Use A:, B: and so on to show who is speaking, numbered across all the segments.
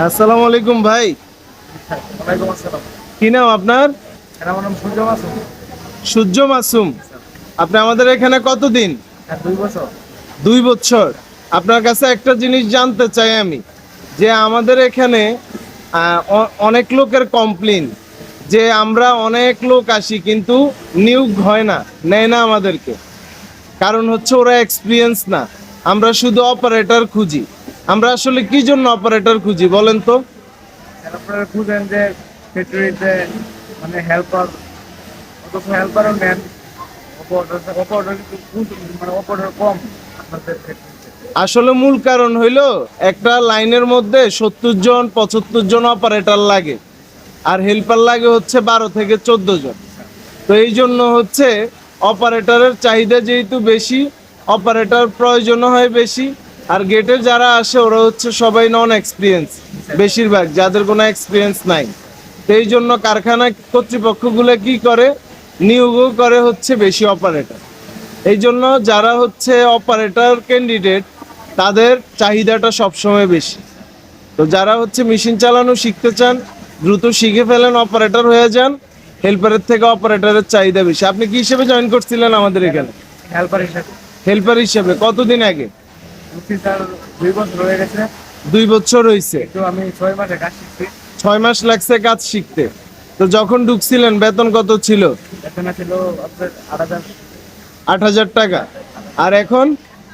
A: আসসালামু আলাইকুম ভাই। কি নাম আপনার?
B: নাম সূর্য মাসুম।
A: আপনি আমাদের এখানে কতদিন?
B: হ্যাঁ দুই বছর।
A: দুই বছর। আপনার কাছে একটা জিনিস জানতে চাই আমি যে আমাদের এখানে অনেক লোকের কমপ্লেন যে আমরা অনেক লোক আসি কিন্তু নিয়োগ হয় না নেয় না আমাদেরকে। কারণ হচ্ছে ওরা এক্সপিরিয়েন্স না। আমরা শুধু অপারেটর খুঁজি। আমরা আসলে কি জন্য অপারেটর খুঁজি বলেন তো?
B: আপনারা খুঁজেন যে ফ্যাক্টরিতে মানে হেল্পার অথচ হেল্পারও নেন। অপারেটর অপারেটর কিন্তু মানে অপারেটর কম আপনাদের
A: আসলে মূল কারণ হইল একটা লাইনের মধ্যে সত্তর জন পঁচাত্তর জন অপারেটর লাগে। আর হেল্পার লাগে হচ্ছে বারো থেকে চোদ্দ জন। তো এই জন্য হচ্ছে অপারেটরের চাহিদা যেহেতু বেশি অপারেটর প্রয়োজন হয় বেশি আর গেটে যারা আসে ওরা হচ্ছে সবাই নন এক্সপিরিয়েন্স বেশিরভাগ যাদের কোনো এক্সপিরিয়েন্স নাই। সেই জন্য কারখানা কর্তৃপক্ষগুলো কি করে? নিয়োগও করে হচ্ছে বেশি অপারেটর এই জন্য যারা হচ্ছে অপারেটর ক্যান্ডিডেট তাদের চাহিদাটা সবসময় বেশি। তো যারা হচ্ছে মেশিন চালানো শিখতে চান দ্রুত শিখে ফেলেন অপারেটর হয়ে যান হেল্পারের থেকে অপারেটরের চাহিদা বেশি। আপনি কি হিসেবে জয়েন করছিলেন আমাদের এখানে?
B: হেল্পার হিসেবে।
A: হেল্পার হিসেবে কতদিন আগে?
B: স্যার দুই বছর হয়ে গেছে।
A: দুই বছর হয়েছে
B: তো আমি ছয় মাসে কাজ শিখছি।
A: ছয় মাস লাগছে কাজ শিখতে। তো যখন ঢুকছিলেন বেতন কত ছিল?
B: বেতন ছিল আট হাজার।
A: টাকা। আর এখন?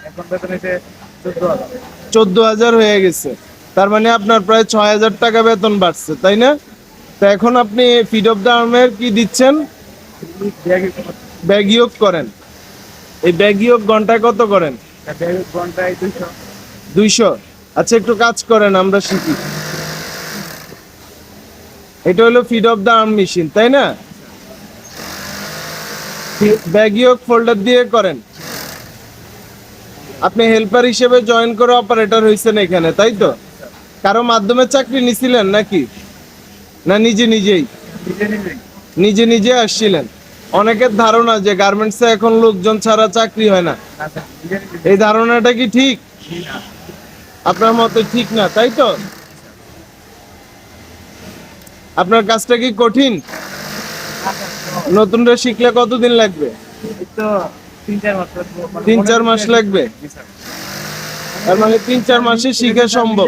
B: এখন বেতন এসে চোদ্দ হাজার।
A: হয়ে গেছে। তার মানে আপনার প্রায় ছয় হাজার টাকা বেতন বাড়ছে তাই না? তো এখন আপনি ফিড অফ দ্য আর্মের কি দিচ্ছেন?
B: ব্যাগ
A: ব্যাগিয়োগ করেন। এই ব্যাগিয়োগ ঘন্টায় কত করেন?
B: ব্যাগ দুইশো।
A: দুইশো? আচ্ছা একটু কাজ করেন আমরা শিখি। এটা হলো feed of the arm machine তাই না? ব্যাগিয়োগ ফোল্ডার দিয়ে করেন। আপনি হেল্পার হিসেবে জয়েন করে অপারেটর হয়েছেন এখানে তাই তো? কারও মাধ্যমে চাকরি নিছিলেন নাকি? না নিজে নিজেই।
B: নিজে
A: নিজে আসছিলেন? অনেকের ধারণা যে গার্মেন্টসে এখন লোকজন ছাড়া চাকরি হয় না। এই ধারণাটা কি ঠিক? আপনার মতে ঠিক না তাই তো? আপনার কাজটা কি কঠিন? নতুনটা শিখলে কতদিন লাগবে?
B: তিন চার মাস
A: লাগবে। তার মানে তিন চার মাসে শিখা সম্ভব।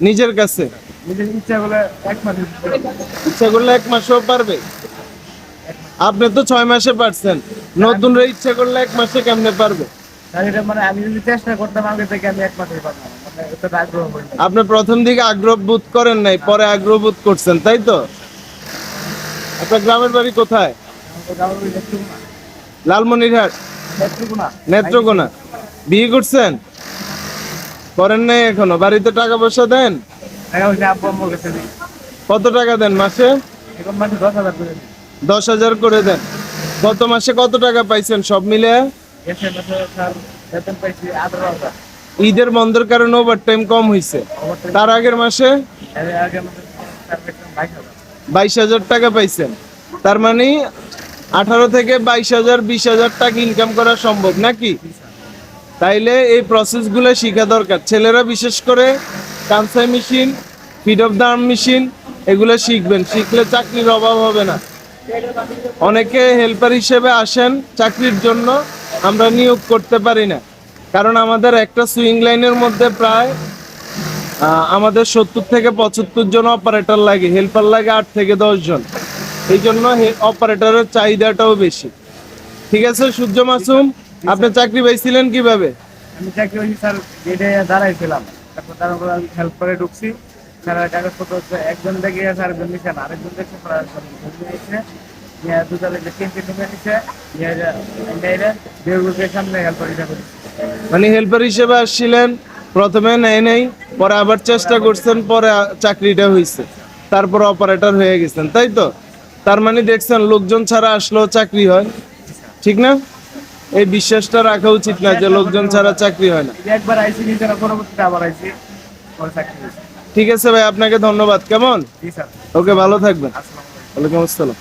B: নিজের কাছে।
A: নিজের
B: ইচ্ছা করলে এক মাস
A: ইচ্ছা করলে এক মাসেও পারবে। আপনি তো ছয় মাসে পারছেন। নতুন রে ইচ্ছা করলে এক মাসে কেমনে পারবে?
B: মানে আমি যদি চেষ্টা করতাম আগে থেকে আমি এক মাসে পারতাম। মানে
A: আপনি প্রথম দিকে আগ্রহ বোধ করেন নাই পরে আগ্রহ বোধ করছেন তাই তো? আপনার গ্রামের বাড়ি কোথায়? লালমনিরহাট।
B: নেত্রকোনা।
A: বিয়ে করছেন? করেন নাই এখনও। বাড়িতে টাকা পয়সা দেন? কত টাকা দেন মাসে?
B: এখন মানে দশ হাজার
A: দশ হাজার করে দেন। গত মাসে কত টাকা পাইছেন সব মিলে? ঈদের বন্ধের কারণে ওভার টাইম কম হয়েছে তার আগের মাসে?
B: বাইশ হাজার।
A: টাকা পাইছেন। তার মানে আঠারো থেকে বাইশ হাজার বিশ হাজার টাকা ইনকাম করা সম্ভব নাকি? তাইলে এই প্রসেসগুলো শেখা দরকার। ছেলেরা বিশেষ করে Kansai machine feed of arm machine এগুলো শিখবেন। শিখলে চাকরির অভাব হবে না। অনেকে হেল্পার হিসেবে আসেন চাকরির জন্য, আমরা নিয়োগ করতে পারি না। কারণ আমাদের একটা সুইং লাইনের মধ্যে প্রায় আমাদের সত্তর থেকে পঁচাত্তর জন অপারেটর লাগে হেল্পার লাগে আট থেকে দশ জন। এই জন্য অপারেটরের চাহিদাটাও বেশি। ঠিক আছে সূর্য মাসুম, আপনি চাকরি পাইছিলেন কীভাবে?
B: আমি চাকরি স্যার গেটে দাঁড়াইছিলাম। তারপর তারপর আমি হেল্প করে ঢুকছি। কাগজপত্র হচ্ছে একজন দেখে গেছে আরেকজন না। আরেকজন দেখছে নিয়েছে নিয়ে তিনটে নিয়ে সামনে
A: মানে হেল্পার হিসেবে আসছিলেন প্রথমে নেয় নেই পরে আবার চেষ্টা করছেন পরে চাকরিটা হয়েছে তারপর অপারেটর হয়ে গেছেন তাই তো? তার মানে দেখছেন লোকজন ছাড়া আসলেও চাকরি হয়। ঠিক না? এই বিশ্বাসটা রাখা উচিত না যে লোকজন ছাড়া চাকরি হয় না।
B: একবার আইসি নিজেরা পরবর্তীতে আবার আইসি পরে চাকরি হয়েছে
A: ঠিক আছে ভাই আপনাকে ধন্যবাদ। কেমন? ওকে ভালো থাকবেন। ওয়ালাইকুম আসসালাম।